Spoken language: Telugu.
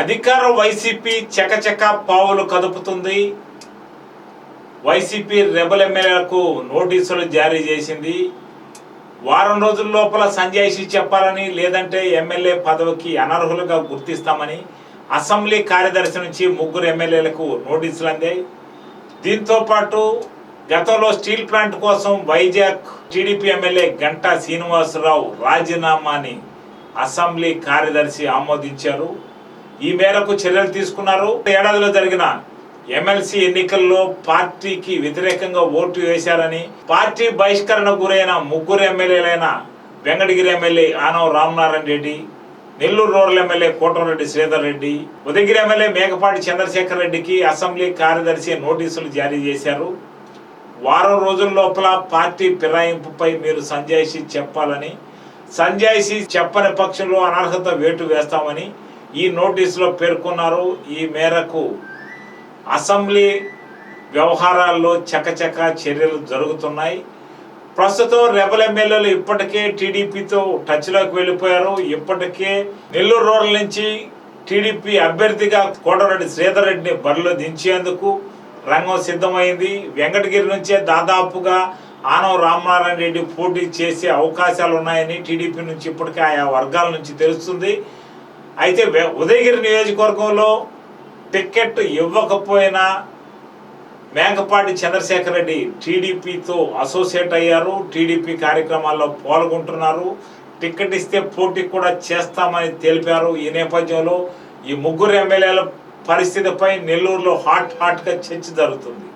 అధికార వైసీపీ చకచక పావులు కదుపుతుంది. వైసీపీ రెబల్ ఎమ్మెల్యేలకు నోటీసులు జారీ చేసింది. వారం రోజుల లోపల సంజాయిషి చెప్పాలని లేదంటే ఎమ్మెల్యే పదవికి అనర్హులుగా గుర్తిస్తామని అసెంబ్లీ కార్యదర్శి నుంచి ముగ్గురు ఎమ్మెల్యేలకు నోటీసులు అందాయి. దీంతో పాటు గతంలో స్టీల్ ప్లాంట్ కోసం వైజాగ్ టీడీపీ ఎమ్మెల్యే గంటా శ్రీనివాసరావు రాజీనామాని అసెంబ్లీ కార్యదర్శి ఆమోదించారు. ఈ మేరకు చర్యలు తీసుకున్నారు. ఏడాదిలో జరిగిన ఎమ్మెల్సీ ఎన్నికల్లో పార్టీకి వ్యతిరేకంగా ఓటు వేశారని పార్టీ బహిష్కరణ గురైన ముగ్గురు ఎమ్మెల్యేలైన Venkatagiri MLA ఆనవ Ramanarayana Reddy Nellore rural MLA Kotareddy Sridhar Reddy Udayagiri MLA Mekapati Chandrasekhar రెడ్డికి అసెంబ్లీ కార్యదర్శి నోటీసులు జారీ చేశారు. వారం రోజుల లోపల పార్టీ ఫిరాయింపుపై మీరు సంజాయిషి చెప్పాలని సంజాయిషి చెప్పని పక్షంలో అనర్హత వేటు వేస్తామని ఈ నోటీసులో పేర్కొన్నారు ఈ మేరకు అసెంబ్లీ వ్యవహారాల్లో చకచక చర్యలు జరుగుతున్నాయి. ప్రస్తుతం రెబల్ ఎమ్మెల్యేలు ఇప్పటికే టీడీపీతో టచ్లోకి వెళ్ళిపోయారు. ఇప్పటికే నెల్లూరు రోడ్ల నుంచి టీడీపీ అభ్యర్థిగా కోటరెడ్డి శ్రీధర్ రెడ్డిని బరిలో దించేందుకు రంగం సిద్ధమైంది. వెంకటగిరి నుంచే దాదాపుగా ఆనవ రామనారాయణ రెడ్డి పోటీ చేసే అవకాశాలు ఉన్నాయని టీడీపీ నుంచి ఇప్పటికే ఆయా వర్గాల నుంచి తెలుస్తుంది. అయితే ఉదయగిరి నియోజకవర్గంలో టికెట్ ఇవ్వకపోయినా మేకపాటి చంద్రశేఖర్ రెడ్డి టీడీపీతో అసోసియేట్ అయ్యారు. టీడీపీ కార్యక్రమాల్లో పాల్గొంటున్నారు. టికెట్ ఇస్తే పోటీ కూడా చేస్తామని తెలిపారు ఈ నేపథ్యంలో. ఈ ముగ్గురు ఎమ్మెల్యేల పరిస్థితిపై నెల్లూరులో హాట్ హాట్గా చర్చ జరుగుతుంది.